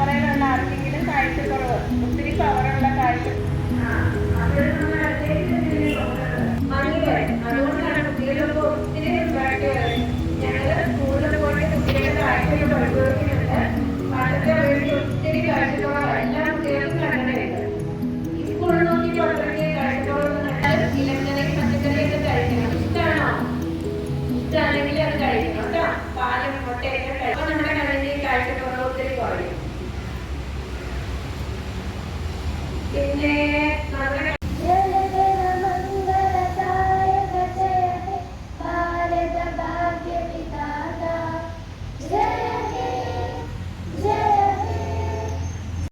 പറയലുള്ള ആർക്കെങ്കിലും കാഴ്ചക്കുറവ് ഒത്തിരി പവർ പിന്നെ